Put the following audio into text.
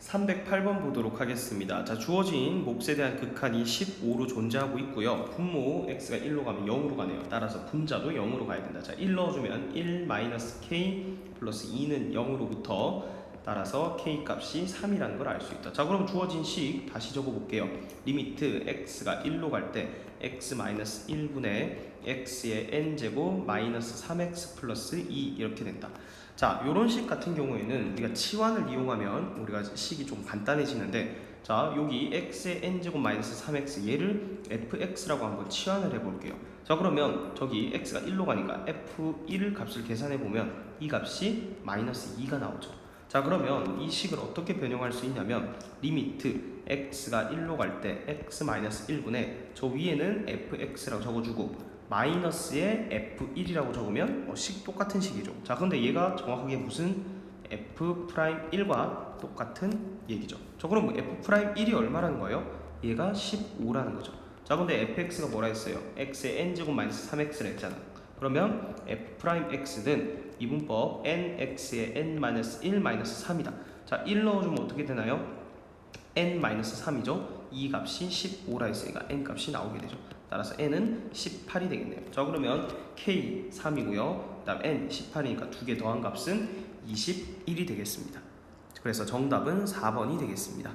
308번 보도록 하겠습니다. 자, 주어진 몫에 대한 극한이 15로 존재하고 있고요. 분모 x가 1로 가면 0으로 가네요. 따라서 분자도 0으로 가야 된다. 자, 1 넣어주면 1 마이너스 k 플러스 2는 0으로부터 따라서 k 값이 3이라는 걸 알 수 있다. 자, 그럼 주어진 식 다시 적어볼게요. 리미트 x가 1로 갈 때 x 마이너스 1분의 x의 n 제곱 마이너스 3x 플러스 2 이렇게 된다. 자, 요런 식 같은 경우에는 우리가 치환을 이용하면 우리가 식이 좀 간단해지는데 자, 여기 x의 n제곱 마이너스 3x 얘를 fx라고 한번 치환을 해볼게요. 자, 그러면 저기 x가 1로 가니까 f1 값을 계산해 보면 이 값이 마이너스 2가 나오죠. 자, 그러면 이 식을 어떻게 변형할 수 있냐면 리미트 x가 1로 갈 때 x 마이너스 1분의 저 위에는 fx라고 적어주고 마이너스에 F1이라고 적으면 어, 식 똑같은 식이죠. 자, 근데 얘가 정확하게 무슨 F 프라임 1과 똑같은 얘기죠. 저 그럼 뭐 F 프라임 1이 얼마라는 거예요? 얘가 15라는 거죠. 자, 근데 fx가 뭐라 했어요? x의 n 제곱 마이너스 3x를 했잖아. 그러면 f 프라임 x는 이분법 nx의 n 마이너스 1 마이너스 3이다. 자, 1 넣어주면 어떻게 되나요? n 마이너스 3이죠. 이 값이 15라 했으니까 n 값이 나오게 되죠. 따라서 n은 18이 되겠네요. 자 그러면 k 3이고요. 그 다음 n 18이니까 두 개 더한 값은 21이 되겠습니다. 그래서 정답은 4번이 되겠습니다.